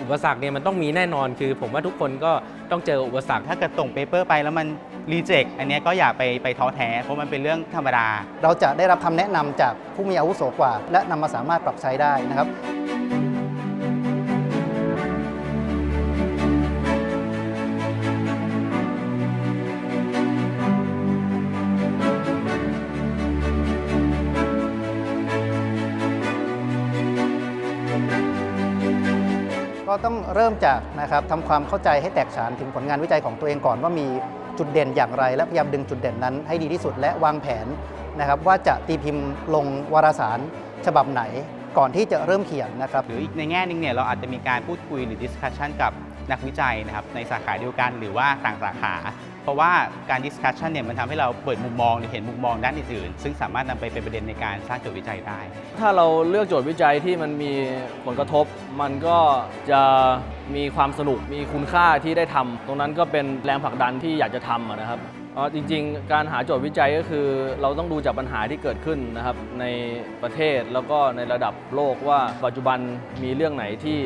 อุปสรรคเนี่ยมันต้องมีแน่นอนคือ ผมว่าทุกคนก็ต้องเจออุปสรรค ถ้าเกิดส่งเปเปอร์ไปแล้วมันรีเจ็คอันเนี้ยก็อย่าไปไปท้อแท้เพราะมันเป็นเรื่องธรรมดา เราจะได้รับคำแนะนำจากผู้มีอาวุโสกว่า และนำมาสามารถปรับใช้ได้นะครับ ก็ต้องเริ่มจากนะครับทำความเข้าใจให้แตกฉานถึงผลงานวิจัยของตัวเองก่อนว่ามีจุดเด่นอย่างไร และพยายามดึงจุดเด่นนั้นให้ดีที่สุดและวางแผนนะครับว่าจะตีพิมพ์ลงวารสารฉบับไหนก่อนที่จะเริ่มเขียนนะครับหรืออีกในแง่นึงเนี่ยเราอาจจะมีการพูดคุยหรือดิสคัชชันกับนักวิจัยนะครับในสาขาเดียวกันหรือว่าต่างสาขา เพราะว่าการดิสคัชชันเนี่ยมันทำให้เราเปิดมุมมองเห็นมุมมองด้านอื่นๆซึ่งสามารถนำไปเป็นประเด็นในการสร้างโจทย์วิจัยได้ ถ้าเราเลือกโจทย์วิจัยที่มันมีผลกระทบ มันก็จะมีความสนุกมีคุณค่าที่ได้ทำตรงนั้นก็เป็นแรงผลักดันที่อยากจะทำะนะครับจริงๆ การหาโจทย์วิจัยก็คือเราต้องดูจากปัญหาที่เกิดขึ้นนะครับในประเทศแล้วก็ในระดับโลกว่าปัจจุบันมีเรื่องไหนที่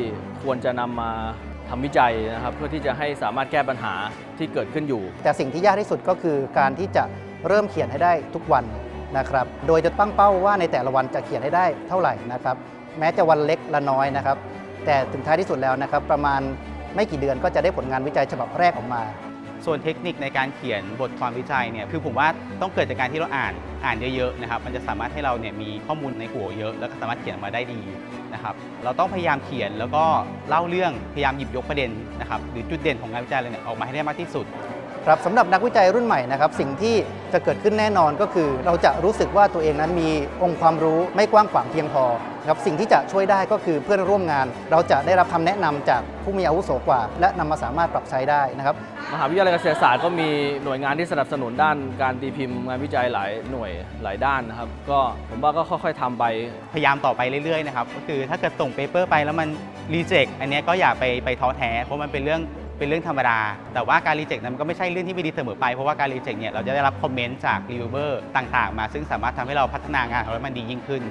ควรจะนำมา ทำวิจัยนะครับ เพื่อที่จะให้สามารถแก้ปัญหาที่เกิดขึ้นอยู่ แต่สิ่งที่ยากที่สุดก็คือการที่จะเริ่มเขียนให้ได้ทุกวันนะครับ โดยจะตั้งเป้าว่าในแต่ละวันจะเขียนให้ได้เท่าไหร่นะครับ แม้จะวันเล็กละน้อยนะครับ แต่ถึงท้ายที่สุดแล้วนะครับ ประมาณไม่กี่เดือนก็จะได้ผลงานวิจัยฉบับแรกออกมา ส่วนเทคนิคในการเขียนบทความวิจัยเนี่ยคือผมว่าต้องเกิดจากการที่เราอ่านอ่านเยอะๆนะครับมันจะสามารถให้เราเนี่ยมีข้อมูลในหัวเยอะ แล้วก็สามารถเขียนออกมาได้ดีนะครับเราต้องพยายามเขียนแล้วก็เล่าเรื่องพยายามหยิบยกประเด็นนะครับหรือจุดเด่นของงานวิจัยเลยเนี่ยออกมาให้ได้มากที่สุด ครับสำหรับนักวิจัยรุ่นใหม่นะครับสิ่งที่จะเกิดขึ้นแน่นอนก็คือ เราจะรู้สึกว่าตัวเองนั้นมีองค์ความรู้ไม่กว้างขวางเพียงพอครับสิ่งที่จะช่วยได้ก็คือเพื่อนร่วมงาน เราจะได้รับคำแนะนำจากผู้มีอาวุโสกว่า และนำมาสามารถปรับใช้ได้นะครับมหาวิทยาลัยเกษตรศาสตร์ก็มีหน่วยงานที่สนับสนุนด้านการตีพิมพ์งานวิจัยหลายหน่วยหลายด้านนะครับก็ผมว่าก็ค่อยๆทำไปพยายามต่อไปเรื่อยๆนะครับก็คือถ้าเกิดส่งเปเปอร์ไปแล้วมันรีเจ็คอันนี้ก็อย่าไปไปท้อแท้เพราะมันเป็นเรื่อง เป็นเรื่องธรรมดา แต่ว่าการรีเจ็คนั้นมันก็ไม่ใช่เรื่องที่ไม่ดีเสมอไป เพราะว่าการรีเจ็คเนี่ยเราจะได้รับคอมเมนต์จากรีวิวเวอร์ต่างๆ มา ซึ่งสามารถทำให้เราพัฒนางานของเราให้มันดียิ่งขึ้น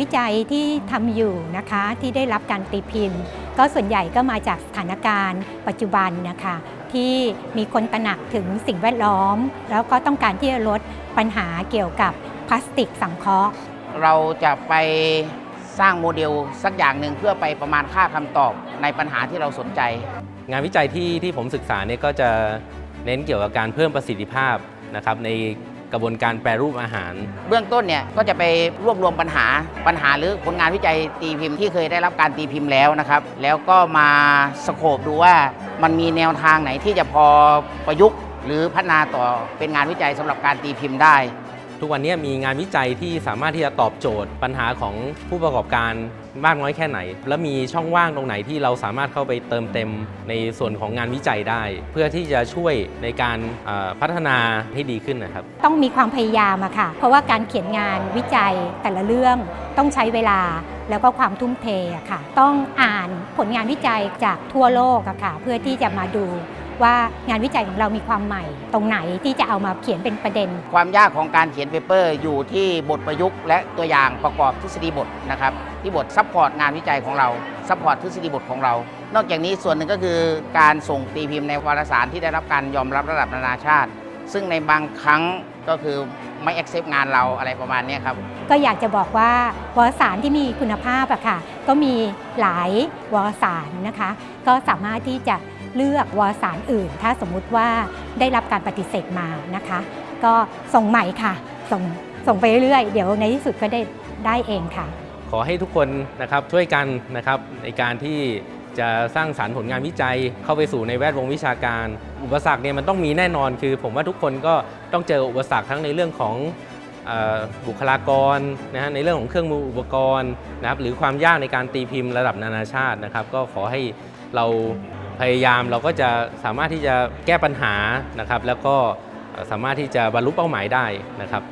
วิจัยที่ทำอยู่นะคะที่ได้รับการตีพิมพ์ ก็ส่วนใหญ่ก็มาจากสถานการณ์ ปัจจุบันนะคะที่มีคนตระหนักถึงสิ่งแวดล้อม แล้วก็ต้องการที่จะลดปัญหาเกี่ยวกับพลาสติกสังเคราะห์ เราจะไปสร้างโมเดลสักอย่างหนึ่งเพื่อไปประมาณค่าคำตอบในปัญหาที่เราสนใจ งานวิจัยที่ที่ผมศึกษาเนี่ยก็จะเน้นเกี่ยวกับการเพิ่มประสิทธิภาพนะครับใน กระบวนการแปรรูปอาหาร เบื้องต้นเนี่ยก็จะไปรวบรวมปัญหาปัญหาหรือผลงานวิจัยตีพิมพ์ที่เคยได้รับการตีพิมพ์แล้วนะครับ แล้วก็มาสโคบดูว่ามันมีแนวทางไหนที่จะพอประยุกต์ หรือพัฒนาต่อเป็นงานวิจัยสำหรับการตีพิมพ์ได้ ทุกวันนี้มีงานวิจัยที่สามารถที่จะตอบโจทย์ปัญหาของผู้ประกอบการมากน้อยแค่ไหน และมีช่องว่างตรงไหนที่เราสามารถเข้าไปเติมเต็มในส่วนของงานวิจัยได้ เพื่อที่จะช่วยในการพัฒนาให้ดีขึ้นนะครับ ต้องมีความพยายามอะค่ะ เพราะว่าการเขียนงานวิจัยแต่ละเรื่องต้องใช้เวลาแล้วก็ความทุ่มเทอะค่ะ ต้องอ่านผลงานวิจัยจากทั่วโลกอะค่ะ เพื่อที่จะมาดู ว่างานวิจัยของเรามีความใหม่ ตรงไหนที่จะเอามาเขียนเป็นประเด็น ความยากของการเขียนเปเปอร์อยู่ที่บทประยุกต์และตัวอย่างประกอบทฤษฎีบทนะครับที่บทซัพพอร์ตงานวิจัยของเราซัพพอร์ตทฤษฎีบทของเรา นอกจากนี้ส่วนหนึ่งก็คือการส่งตีพิมพ์ในวารสารที่ได้รับการยอมรับระดับนานาชาติ ซึ่งในบางครั้งก็คือไม่ accept งานเราอะไรประมาณเนี้ยครับก็อยากจะบอกว่าวารสารที่มีคุณภาพอะค่ะก็มีหลายวารสารนะคะ ก็สามารถที่จะ เลือกวารสารอื่น ถ้าสมมุติว่าได้รับการปฏิเสธมานะคะ ก็ส่งใหม่ค่ะ ส่งส่งไปเรื่อยๆ เดี๋ยวในที่สุดก็ได้ได้เองค่ะ ขอให้ทุกคนนะครับช่วยกันนะครับในการที่จะสร้างสารรค์ผลงานวิจัยเข้าไปสู่ในแวดวงวิชาการ อุปสรรคเนี่ยมันต้องมีแน่นอนคือ ผมว่าทุกคนก็ต้องเจออุปสรรคทั้งในเรื่องของบุคลากรนะฮะในเรื่องของเครื่องมืออุปกรณ์นะครับหรือความยากในการตีพิมพ์ระดับนานาชาตินะครับ ก็ขอให้เรา พยายามเราก็จะสามารถที่จะแก้ปัญหานะครับ แล้วก็สามารถที่จะบรรลุเป้าหมายได้นะครับ